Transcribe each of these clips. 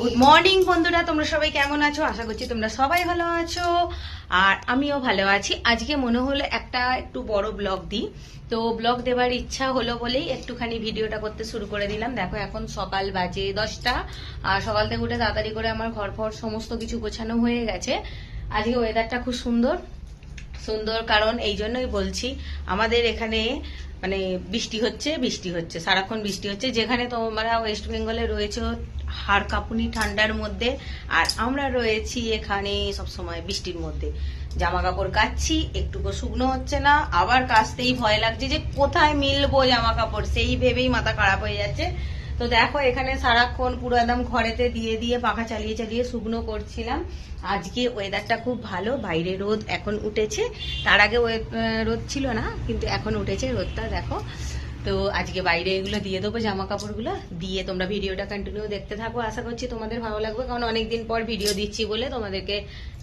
Good morning বন্ধুরা। তোমরা সবাই কেমন আছো? আশা করছি তোমরা সবাই ভালো আছো। আর আমিও ভালো আছি। আজকে মনে হলো একটা একটু বড় ব্লগ দিই। তো ব্লগ দেওয়ার ইচ্ছা হলো বলেই একটুখানি ভিডিওটা করতে শুরু করে দিলাম। দেখো, এখন সকাল বাজে দশটা। আর সকাল থেকে উঠে তাড়াতাড়ি করে আমার ঘর ফর সমস্ত কিছু গোছানো হয়ে গেছে। আজকে ওয়েদারটা খুব সুন্দর। সুন্দর কারণ এই জন্যই বলছি, আমাদের এখানে মানে বৃষ্টি হচ্ছে বৃষ্টি হচ্ছে, সারাক্ষণ বৃষ্টি হচ্ছে। যেখানে তোমরা ওয়েস্ট বেঙ্গলে রয়েছে হাড় কাঁপুনি ঠান্ডার মধ্যে, আর আমরা রয়েছি এখানে সব সময় বৃষ্টির মধ্যে। জামা কাপড় কাচ্ছি, একটুকু শুকনো হচ্ছে না, আবার কাচতেই ভয় লাগছে যে কোথায় মিলবো জামা কাপড়? সেই ভেবেই মাথা খারাপ হয়ে যাচ্ছে। তো দেখো, এখানে সারাক্ষণ পুরো একদম ঘরেতে দিয়ে দিয়ে পাখা চালিয়ে চালিয়ে শুকনো করছিলাম। আজকে ওয়েদারটা খুব ভালো, বাইরে রোদ এখন উঠেছে। তার আগে রোদ ছিল না, কিন্তু এখন উঠেছে রোদটা, দেখো। তো আজকে বাইরে এগুলো দিয়ে দেবো জামা কাপড়গুলো দিয়ে তোমরা ভিডিওটা কন্টিনিউ দেখতে থাকো। আশা করছি তোমাদের ভালো লাগবে কারণ অনেকদিন পর ভিডিও দিচ্ছি বলে তোমাদেরকে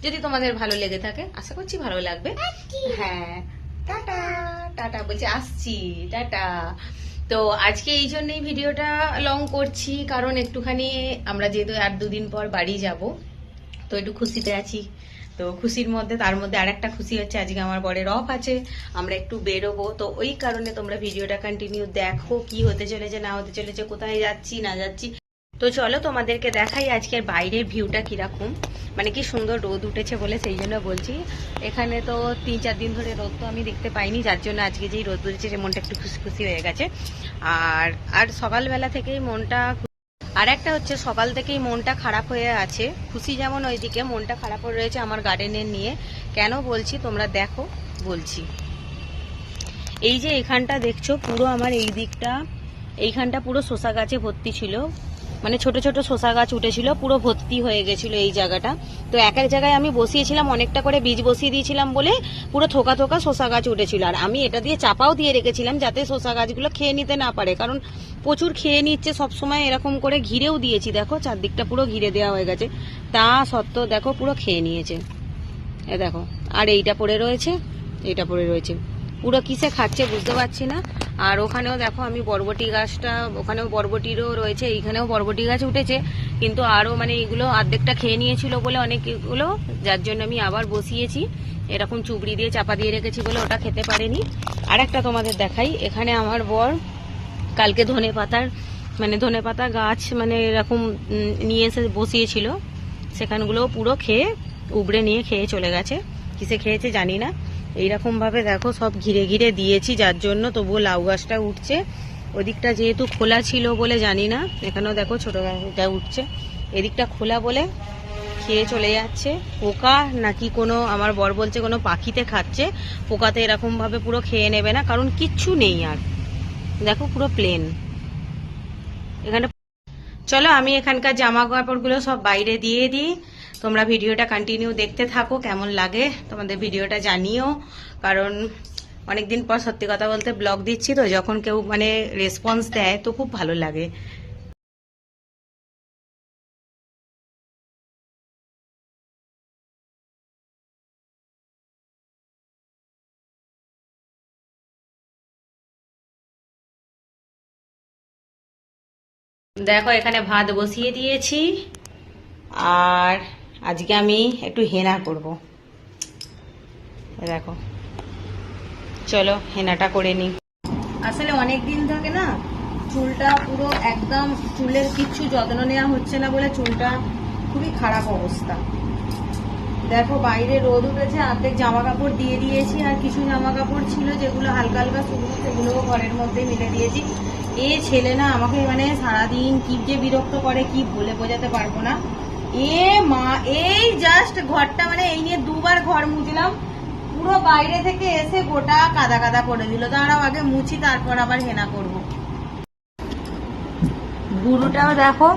যদি তোমাদের ভালো লেগে থাকে আশা করছি ভালো লাগবে। হ্যাঁ। টাটা টাটা বলছি আসছি। টাটা। তো আজকে এই জন্যই ভিডিওটা লং করছি কারণ একটুখানি আমরা যেহেতু আর দুদিন পর বাড়ি যাব তো একটু খুশিতে আছি। তো খুশির মধ্যে, তার মধ্যে আরেকটা খুশি হচ্ছে, আজকে আমার বরের অফ আছে, আমরা একটু বেরোবো। তো ওই কারণে তোমরা ভিডিওটা কন্টিনিউ দেখো, কি হতে চলেছে, না হতে চলেছে, কোথায় যাচ্ছি, না যাচ্ছি। তো চলো তোমাদেরকে দেখাই আজকের বাইরের ভিউটা কীরকম। মানে কি সুন্দর রোদ উঠেছে বলে সেই জন্য বলছি। এখানে তো তিন চার দিন ধরে রোদ তো আমি দেখতে পাইনি, যার জন্য আজকে যেই রোদ উঠেছে মনটা একটু খুশি খুশি হয়ে গেছে। আর আর সকালবেলা থেকেই মনটা আর একটা হচ্ছে সকাল থেকেই মনটা খারাপ হয়ে আছে। খুশি যেমন ওইদিকে মনটা খারাপ হয়ে রয়েছে আমার গার্ডেনের নিয়ে। কেন বলছি? তোমরা দেখো, বলছি। এই যে এখানটা দেখছ, পুরো আমার এই দিকটা। এইখানটা পুরো শসা গাছে ভর্তি ছিল। মানে ছোট ছোট শসা গাছ উঠেছিল, পুরো ভর্তি হয়ে গেছিল এই জায়গাটা। তো এক এক জায়গায় আমি বসিয়েছিলাম, অনেকটা করে বীজ বসিয়ে দিয়েছিলাম বলে পুরো থোকা থোকা শসা গাছ উঠেছিল। আর আমি এটা দিয়ে চাপাও দিয়ে রেখেছিলাম যাতে শসা গাছগুলো খেয়ে নিতে না পারে, কারণ প্রচুর খেয়ে নিচ্ছে সব সময় এরকম করে ঘিরেও দিয়েছি, দেখো চারদিকটা পুরো ঘিরে দেওয়া হয়ে গেছে। তা সত্ত্বেও দেখো পুরো খেয়ে নিয়েছে। এ দেখো, আর এইটা পড়ে রয়েছে, এইটা পড়ে রয়েছে। পুরো কিসে খাচ্ছে বুঝতে পারছি না। আর ওখানেও দেখো আমি বরবটি গাছটা, ওখানেও বরবটিরও রয়েছে, এইখানেও বরবটি গাছ উঠেছে। কিন্তু আরও মানে এগুলো অর্ধেকটা খেয়ে নিয়েছিল বলে অনেকগুলো, যার জন্য আমি আবার বসিয়েছি। এরকম চুবড়ি দিয়ে, চাপা দিয়ে রেখেছি বলে ওটা খেতে পারেনি। আর একটা তোমাদের দেখাই, এখানে আমার বর কালকে ধনে পাতার মানে ধনে পাতা গাছ মানে এরকম নিয়ে এসে বসিয়েছিল। সেখানগুলো পুরো খেয়ে, উবড়ে নিয়ে খেয়ে চলে গেছে। কিসে খেয়েছে জানি না। এইরকম ভাবে দেখো সব ঘিরে ঘিরে দিয়েছি, যার জন্য তবুও লাউ গাছটা উঠছে। ওদিকটা যেহেতু খোলা ছিল বলে জানি না, এখানেও দেখো ছোট গাছটা উঠছে। এদিকটা খোলা বলে খেয়ে চলে যাচ্ছে। পোকা নাকি কোনো, আমার বর বলছে কোনো পাখিতে খাচ্ছে, পোকাতে এরকম ভাবে পুরো খেয়ে নেবে না, কারণ কিচ্ছু নেই আর। দেখো পুরো প্লেন এখানে চলো আমি এখানকার জামা কাপড়গুলো সব বাইরে দিয়ে দিই। তোমরা ভিডিওটা কন্টিনিউ দেখতে থাকো, কেমন লাগে তোমাদের ভিডিওটা জানিও। কারণ অনেকদিন পর সত্যি কথা বলতে ব্লগ দিচ্ছি, তো যখন কেউ মানে রেসপন্স দেয়, তো খুব ভালো লাগে। দেখো, এখানে ভাত বসিয়ে দিয়েছি। আর আজকে আমি একটু হেনা করব। দেখো। চলো, হেনাটা করে নিই। আসলে অনেক দিন থাকে না চুলটা পুরো একদম চুলের কিচ্ছু যত্ন নেওয়া হচ্ছে না বলে চুলটা খুবই খারাপ অবস্থা। দেখো, বাইরে রোদ উঠেছে অর্ধেক জামা কাপড় দিয়ে দিয়েছি, আর কিছু জামা কাপড় ছিল যেগুলো হালকা হালকা শুকনো, সেগুলোও ঘরের মধ্যে মিলে দিয়েছি। এ ছেলে না আমাকে মানে সারাদিন কি যে বিরক্ত করে, কি বলে বোঝাতে পারব না। এ মা, এই জাস্ট ঘরটা মানে এই নিয়ে দুবার ঘর মুছলাম। পুরো বাইরে থেকে এসে গোটা কাদা কাদা করে দিল। দাঁড়াও, আগে মুছি, তারপর আবার হেনা করব। বুড়োটাও দেখো,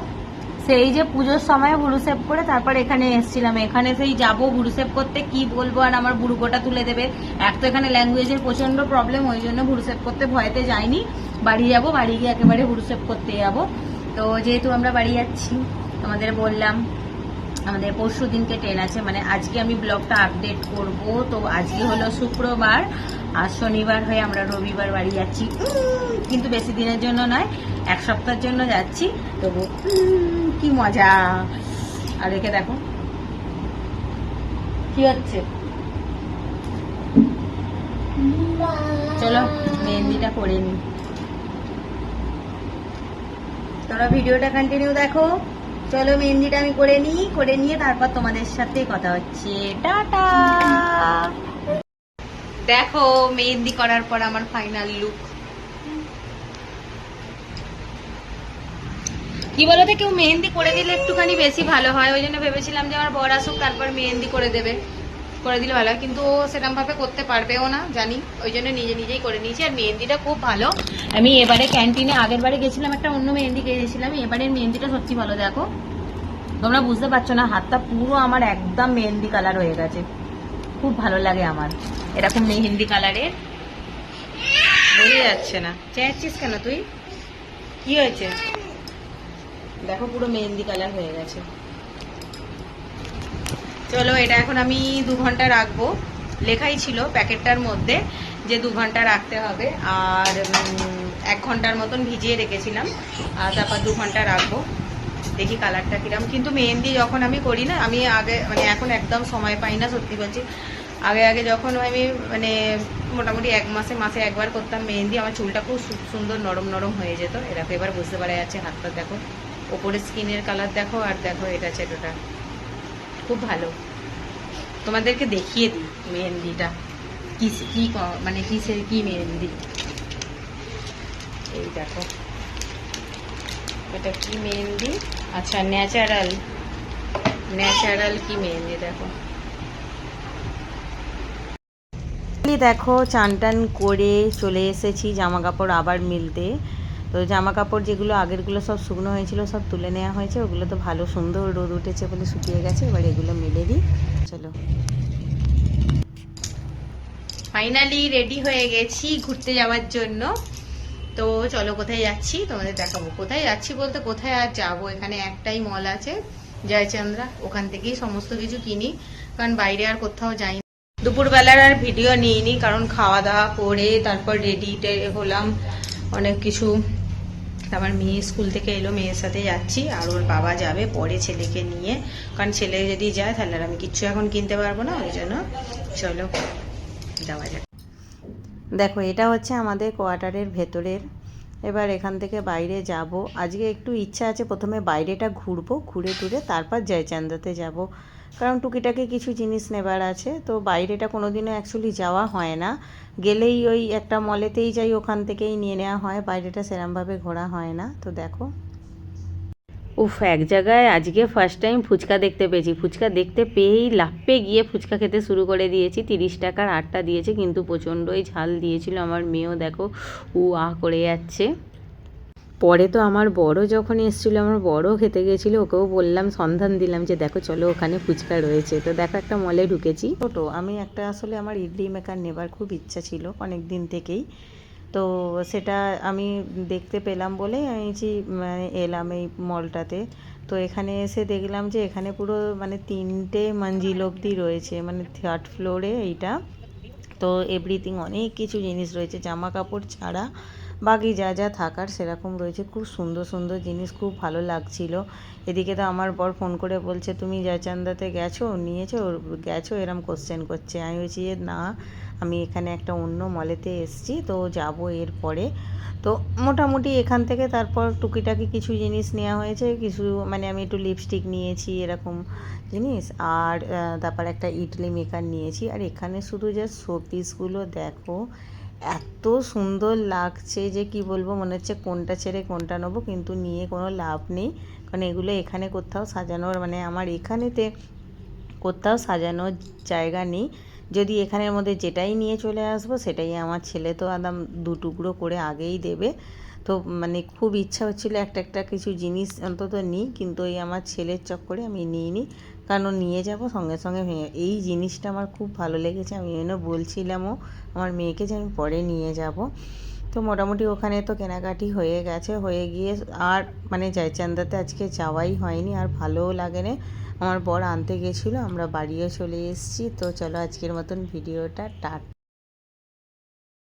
সেই যে পুজোর সময় বুড়ো সেভ করে তারপর এখানে এসেছিলাম। এখানে সেই যাব বুড়ো সেভ করতে, কি বলব আর আমার বুড়ো গোটা তুলে দেবে। এক তো এখানে ল্যাঙ্গুয়েজের প্রচণ্ড প্রবলেম ওই জন্য বুড়ো সেভ করতে ভয়তে যাইনি। বাড়ি যাব, বাড়ি গিয়ে একেবারে বুড়ো সেভ করতে যাব। তো যেহেতু আমরা বাড়ি যাচ্ছি আমাদের বললাম আমাদের পরশু দিনকে ট্রেন আছে মানে আজকে আমি ব্লগটা আপডেট করব। তো আজকে হলো শুক্রবার আর শনিবার হয়ে আমরা রবিবার বাড়ি যাচ্ছি। কিন্তু বেশি দিনের জন্য নয়, এক সপ্তাহের জন্য যাচ্ছি। তবু কি মজা। আর রেখে দেখো, কি হচ্ছে? চলো, মেহেন্দিটা করে নি। তোরা ভিডিওটা কন্টিনিউ দেখো। চলো মেহেন্দিটা আমি করে নিই, করে নিয়ে তারপর তোমাদের সাথে কথা হচ্ছে। টাটা! দেখো, মেহেন্দি করার পর আমার ফাইনাল লুক কি বলতো, কেউ মেহেন্দি করে দিলে একটুখানি বেশি ভালো হয়, ওই জন্য ভেবেছিলাম যে আমার বর আসুক, তারপর মেহেন্দি করে দেবে। করে দিলে ভালো কিন্তু ও সেরকম ভাবে করতে পারবেও না, জানি। ওই জন্য নিজে নিজেই করে নিয়েছি, আর মেহেন্দিটা খুব ভালো। আমি এবারে ক্যান্টিনে আগের বারে গেছিলাম, একটা অন্য মেহেন্দি গিয়েছিলাম এবারের মেহেন্দিটা সত্যি ভালো, দেখো। তোমরা বুঝতে পারছ না, হাতটা পুরো আমার একদম মেহেন্দি কালার হয়ে গেছে। খুব ভালো লাগে আমার, এরকম মেহেন্দি কালারের বোঝা যাচ্ছে না। চেয়েছিস কেন তুই? কি হয়েছে? দেখো পুরো মেহেন্দি কালার হয়ে গেছে। চলো, এটা এখন আমি দু ঘণ্টা রাখব। লেখাই ছিল প্যাকেটটার মধ্যে যে দু ঘণ্টা রাখতে হবে। আর এক ঘণ্টার মতন ভিজিয়ে রেখেছিলাম। আর তারপর দু ঘণ্টা রাখব। দেখি কালারটা কিরম। কিন্তু মেহেন্দি যখন আমি করি না, আমি আগে মানে এখন একদম সময় পাই না, সত্যি বলছি। আগে আগে যখন আমি মানে মোটামুটি এক মাসে মাসে একবার করতাম মেহেন্দি, আমার চুলটা খুব সুন্দর নরম নরম হয়ে যেত। এরকম এবার বুঝতে পারা যাচ্ছে, হাতটা দেখো। ওপরে স্কিনের কালার দেখো, আর দেখো, এটা চেটোটা খুব ভালো। তোমাদেরকে দেখিয়ে দিই মেহেন্দিটা। কি কি মানে কিসের কি মেহেন্দি? এই দেখো। এটা কি মেহেন্দি? আচ্ছা ন্যাচারাল। ন্যাচারাল কি মেহেন্দি, দেখো। দেখো চান টান করে চলে এসেছি জামা কাপড় আবার মিলতে। তো জামা কাপড় যেগুলো আগেরগুলো সব শুকনো হয়েছিল, সব তুলে নেওয়া হয়েছে। ওগুলো তো ভালো সুন্দর রোদ উঠেছে বলে শুকিয়ে গেছে। এবার এগুলো মিলে দিই। চলো। ফাইনালি রেডি হয়ে গেছি ঘুরতে যাওয়ার জন্য। তো চলো কোথায় যাচ্ছি? তোমাদের দেখাবো। কোথায় যাচ্ছি বলতে কোথায় আর যাব? এখানে একটাই মল আছে, জয়চন্দ্রা। ওখান থেকেই সমস্ত কিছু কিনি। কারণ বাইরে আর কোথাও যাই। দুপুরবেলার আর ভিডিও নিইনি, কারণ খাওয়া দাওয়া করে তারপর রেডি হলাম। অনেক কিছু আমার মেয়ে স্কুল থেকে এলো, মেয়ের সাথে যাচ্ছি, আর ওর বাবা যাবে পরে ছেলেকে নিয়ে। কারণ ছেলে যদি যায়, তাহলে আর আমি কিচ্ছু এখন কিনতে পারব না, ওই জন্য চলো, যাওয়া যাক। দেখো, এটা হচ্ছে আমাদের কোয়ার্টারের ভেতরের। এবার এখান থেকে বাইরে যাব। আজকে একটু ইচ্ছা আছে, প্রথমে বাইরেটা ঘুরবো, ঘুরে টুরে, তারপর জয়চান্দাতে যাব। কারণ টুকিটাকি কিছু জিনিস নেবার আছে। তো বাইরেটা কোনোদিনও অ্যাকচুয়ালি যাওয়া হয় না। গেলেই ওই একটা মলেতেই যাই, ওখান থেকেই নিয়ে নেওয়া হয়। বাইরেটা সেরমভাবে ঘোরা হয় না। তো দেখো। উফ, এক জায়গায় আজকে ফার্স্ট টাইম ফুচকা দেখতে পেয়েছি। ফুচকা দেখতে পেয়েই লাফে গিয়ে ফুচকা খেতে শুরু করে দিয়েছি। তিরিশ টাকার আটটা দিয়েছে, কিন্তু প্রচণ্ডই ঝাল দিয়েছিল আমার মেয়েও। দেখো উ আহ, করে যাচ্ছে। পরে তো আমার বড় যখন এসেছিল, আমার বড় খেতে গেছিল, ওকেও বললাম, সন্ধান দিলাম যে, দেখো, চলো ওখানে ফুচকা রয়েছে। তো দেখো, একটা মলে ঢুকেছি। ছোটো, আমি একটা আসলে আমার ইডলি মেকার নেবার খুব ইচ্ছা ছিল অনেক দিন থেকেই। তো সেটা আমি দেখতে পেলাম বলে আমি যে মানে এলাম এই মলটাতে তো এখানে এসে দেখলাম যে, এখানে পুরো মানে তিনটে মঞ্জিল অবধি রয়েছে মানে থার্ড ফ্লোরে এইটা। তো এভরিথিং অনেক কিছু জিনিস রয়েছে। জামা কাপড় ছাড়া বাকি যা যা থাকার সেরকম রয়েছে। খুব সুন্দর সুন্দর জিনিস খুব ভালো লাগছিল। এদিকে তো আমার বর ফোন করে বলছে, তুমি জয়চান্দাতে গেছো? নিয়েছো? গেছো? এরম কোশ্চেন করছে। আমি বলছি যে না আমি এখানে একটা অন্য মলেতে এসছি, তো যাব এরপরে তো মোটামুটি এখান থেকে তারপর টুকিটাকি কিছু জিনিস নেওয়া হয়েছে, কিছু মানে আমি একটু লিপস্টিক নিয়েছি, এরকম জিনিস। আর তারপর একটা ইডলি মেকার নিয়েছি। আর এখানে শুধু যে শোপিসগুলো দেখো, এত সুন্দর লাগছে যে কি বলব, মনে হচ্ছে কোনটা ছেড়ে কোনটা নেব, কিন্তু নিয়ে কোনো লাভ নেই। কারণ এগুলো এখানে কোথাও সাজানোর মানে আমার এখানেতে কোথাও সাজানোর জায়গা নেই। যদি এখানের মধ্যে যেটাই নিয়ে চলে আসব, সেটাই আমার ছেলে তো আদাম দু টুকরো করে আগেই দেবে। তো মানে খুব ইচ্ছা হচ্ছিল একটা একটা কিছু জিনিস অন্তত নিই, কিন্তু ওই আমার ছেলের চক্করে আমি নিই নি কারণ নিয়ে যাব সঙ্গে সঙ্গে ভেঙে, এই জিনিসটা আমার খুব ভালো লেগেছে। আমি জন্য বলছিলামও আমার মেয়েকে যে আমি পরে নিয়ে যাব। তো তো মোটামুটি ওখানে তো কেনাকাটি হয়ে গেছে। হয়ে গিয়ে আর মানে জয়চান্দাতে আজকে যাওয়াই হয়নি, আর ভালোও লাগে না আমার বর আনতে গেছিল আমরা বাড়িও চলে এসেছি। তো চলো আজকের মতন ভিডিওটা টাটা।